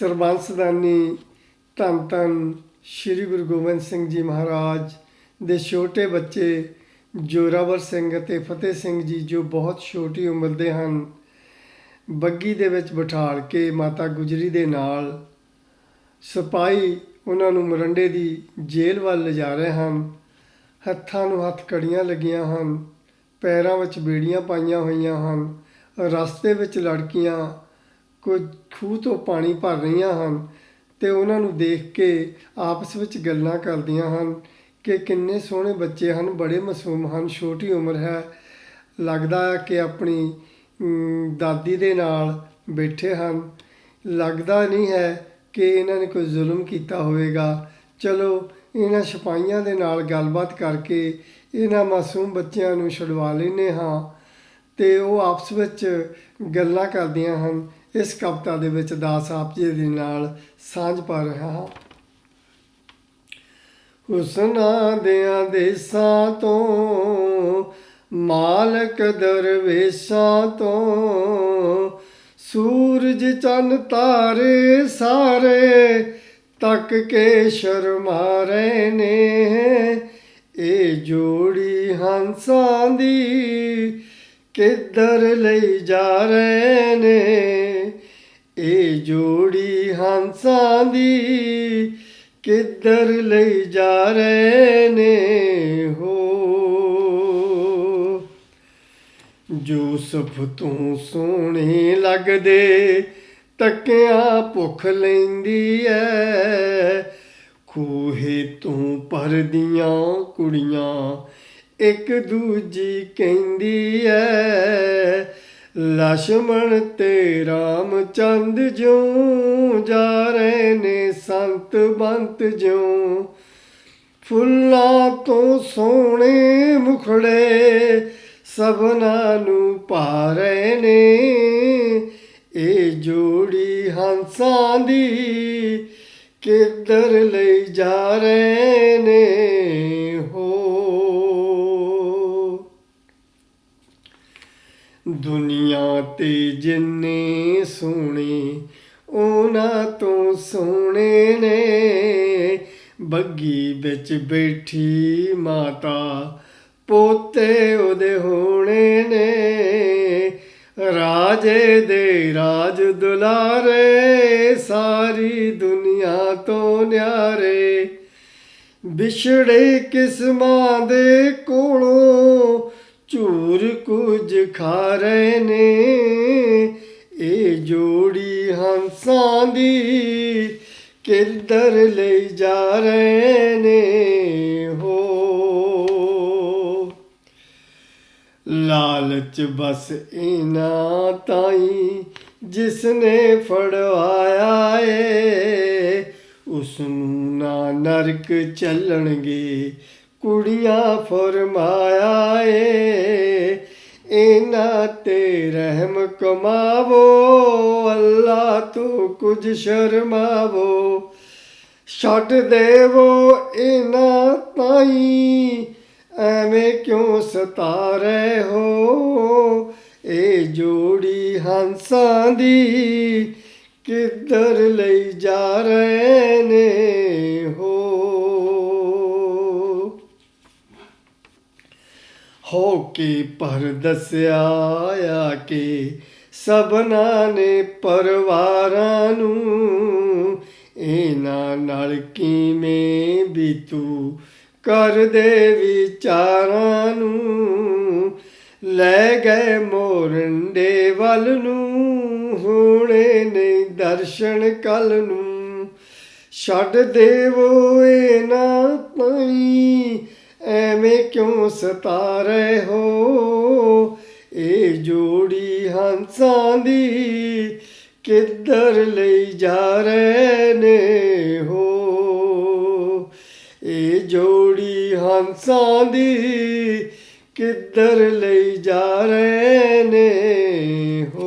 ਸਰਬੰਸਦਾਨੀ ਧੰਨ ਧੰਨ ਸ੍ਰੀ ਗੁਰੂ ਗੋਬਿੰਦ ਸਿੰਘ ਜੀ ਮਹਾਰਾਜ ਦੇ ਛੋਟੇ ਬੱਚੇ ਜੋਰਾਵਰ ਸਿੰਘ ਅਤੇ ਫਤਿਹ ਸਿੰਘ ਜੀ, ਜੋ ਬਹੁਤ ਛੋਟੀ ਉਮਰ ਦੇ ਹਨ, ਬੱਗੀ ਦੇ ਵਿੱਚ ਬਿਠਾਲ ਕੇ ਮਾਤਾ ਗੁਜਰੀ ਦੇ ਨਾਲ ਸਿਪਾਹੀ ਉਹਨਾਂ ਨੂੰ ਮਰੰਡੇ ਦੀ ਜੇਲ੍ਹ ਵੱਲ ਲਿਜਾ ਰਹੇ ਹਨ। ਹੱਥਾਂ ਨੂੰ ਹੱਥ ਕੜੀਆਂ ਲੱਗੀਆਂ ਹਨ, ਪੈਰਾਂ ਵਿੱਚ ਬੇੜੀਆਂ ਪਾਈਆਂ ਹੋਈਆਂ ਹਨ, ਰਸਤੇ ਵਿੱਚ ਲੜਕੀਆਂ ਕੁਝ ਖੂਹ ਤੋਂ ਪਾਣੀ ਭਰ ਰਹੀਆਂ ਹਨ ਤੇ ਉਹਨਾਂ ਨੂੰ ਦੇਖ ਕੇ ਆਪਸ ਵਿੱਚ ਗੱਲਾਂ ਕਰਦੀਆਂ ਹਨ ਕਿ ਕਿੰਨੇ ਸੋਹਣੇ ਬੱਚੇ ਹਨ, ਬੜੇ ਮਾਸੂਮ ਹਨ, ਛੋਟੀ ਉਮਰ ਹੈ। ਲੱਗਦਾ ਹੈ ਕਿ ਆਪਣੀ ਦਾਦੀ ਦੇ ਨਾਲ ਬੈਠੇ ਹਨ। ਲੱਗਦਾ ਨਹੀਂ ਹੈ ਕਿ ਇਹਨਾਂ ਨੇ ਕੋਈ ਜ਼ੁਲਮ ਕੀਤਾ ਹੋਵੇਗਾ। ਚਲੋ, ਇਹਨਾਂ ਸਿਪਾਹੀਆਂ ਦੇ ਨਾਲ ਗੱਲਬਾਤ ਕਰਕੇ ਇਹਨਾਂ ਮਾਸੂਮ ਬੱਚਿਆਂ ਨੂੰ ਛੁਡਵਾ ਲੈਂਦੇ ਹਾਂ ਤੇ ਉਹ ਆਪਸ ਵਿੱਚ ਗੱਲਾਂ ਕਰਦੀਆਂ ਹਨ। ਇਸ ਕਵਿਤਾ ਦੇ ਵਿੱਚ ਦਾਸ ਆਪ ਜੀ ਦੇ ਨਾਲ ਸਾਂਝ ਪਾ ਰਿਹਾ ਹਾਂ। ਹੁਸਨਾ ਦਿਆਂ ਦੇਸਾਂ ਤੋਂ, ਮਾਲਕ ਦਰਵੇਸ਼ਾਂ ਤੋਂ, ਸੂਰਜ ਚੰਨ ਤਾਰੇ ਸਾਰੇ ਤੱਕ ਕੇ ਸ਼ਰਮਾ ਰਹੇ ਨੇ। ਇਹ ਜੋੜੀ ਹੰਸਾਂ ਦੀ ਕਿੱਧਰ ਲਈ ਜਾ ਰਹੇ ਨੇ? ਇਹ ਜੋੜੀ ਹੰਸਾਂ ਦੀ ਕਿੱਧਰ ਲਈ ਜਾ ਰਹੇ ਨੇ ਹੋ? ਯੂਸਫ ਤੂੰ ਸੋਹਣੀ ਲੱਗਦੇ, ਤੱਕਿਆ ਭੁੱਖ ਲੈਂਦੀ ਐ। ਖੂਹੇ ਤੂੰ ਪਰਦੀਆਂ ਕੁੜੀਆਂ, ਇੱਕ ਦੂਜੀ ਕਹਿੰਦੀ ਐ। ਲਛਮਣ ਤੇ ਰਾਮ ਚੰਦ ਜਿਉ ਜਾ ਰਹੇ ਨੇ, ਸੰਤ ਬੰਤ ਜਿਉ। ਫੁੱਲਾਂ ਤੋਂ ਸੋਹਣੇ ਮੁਖੜੇ ਸਭਨਾਂ ਨੂੰ ਪਾ ਰਹੇ ਨੇ। ਇਹ ਜੋੜੀ ਹੰਸਾਂ ਦੀ ਕਿੱਧਰ ਲਈ ਜਾ ਰਹੇ ਨੇ। ਦੁਨੀਆ ਤੇ ਜਿੰਨੇ ਸੋਹਣੇ, ਉਹਨਾਂ ਤੋਂ ਸੋਹਣੇ ਨੇ। ਬੱਗੀ ਵਿੱਚ ਬੈਠੀ ਮਾਤਾ, ਪੋਤੇ ਉਹਦੇ ਹੋਣੇ ਨੇ। ਰਾਜੇ ਦੇ ਰਾਜ ਦੁਲਾਰੇ, ਸਾਰੀ ਦੁਨੀਆ ਤੋਂ ਨਿਆਰੇ। ਵਿਛੜੇ ਕਿਸਮਾਂ ਦੇ ਕੋਲੋਂ ਝੂਰ ਕੁਝ ਖਾ ਰਹੇ ਨੇ। ਇਹ ਜੋੜੀ ਹੰਸਾਂ ਦੀ ਕਿੱਧਰ ਲਈ ਜਾ ਰਹੇ ਨੇ? ਹੋ। ਲਾਲਚ ਬਸ ਇਨਾ ਤਾਈ ਜਿਸ ਨੇ ਫੜਵਾਇਆ ਏ ਉਸ ਨੂੰ ਨਾ ਨਰਕ ਚੱਲਣਗੇ। ਕੁੜੀਆਂ ਫਰਮਾਇਆ ਏ ਇਨਾ ਤੇ ਰਹਿਮ ਕਮਾਵੋ ਅੱਲਾ ਤੂੰ ਕੁਝ ਸ਼ਰਮਾਵੋ। ਛੱਡ ਦੇਵੋ ਇਨਾ ਤਾਈ, ਐਵੇਂ ਕਿਉਂ ਸਤਾ ਰਹੇ ਹੋ? ਇਹ ਜੋੜੀ ਹੰਸਾਂ ਦੀ ਕਿੱਧਰ ਲਈ ਜਾ ਰਹੇ ਨੇ? ਹੋ ਕੇ ਪਰ ਦੱਸਿਆ ਆ ਕਿ ਸਭਨਾ ਨੇ ਪਰਿਵਾਰਾਂ ਨੂੰ, ਇਹਨਾਂ ਨਾਲ ਕਿਵੇਂ ਵੀ ਤੂੰ ਕਰਦੇ ਵਿਚਾਰਾਂ ਨੂੰ? ਲੈ ਗਏ ਮੋਰੰਡੇ ਵੱਲ ਨੂੰ, ਹੁਣੇ ਨਹੀਂ ਦਰਸ਼ਨ ਕੱਲ ਨੂੰ। ਛੱਡ ਦੇਵੋ ਇਹਨਾਂ ਨਾ ਐਵੇਂ ਕਿਉਂ ਸਤਾ ਰਹੇ ਹੋ? ਇਹ ਜੋੜੀ ਹੰਸਾਂ ਦੀ ਕਿੱਧਰ ਲਈ ਜਾ ਰਹੇ ਨੇ ਹੋ? ਇਹ ਜੋੜੀ ਹੰਸਾਂ ਦੀ ਕਿੱਧਰ ਲਈ ਜਾ ਰਹੇ ਨੇ ਹੋ?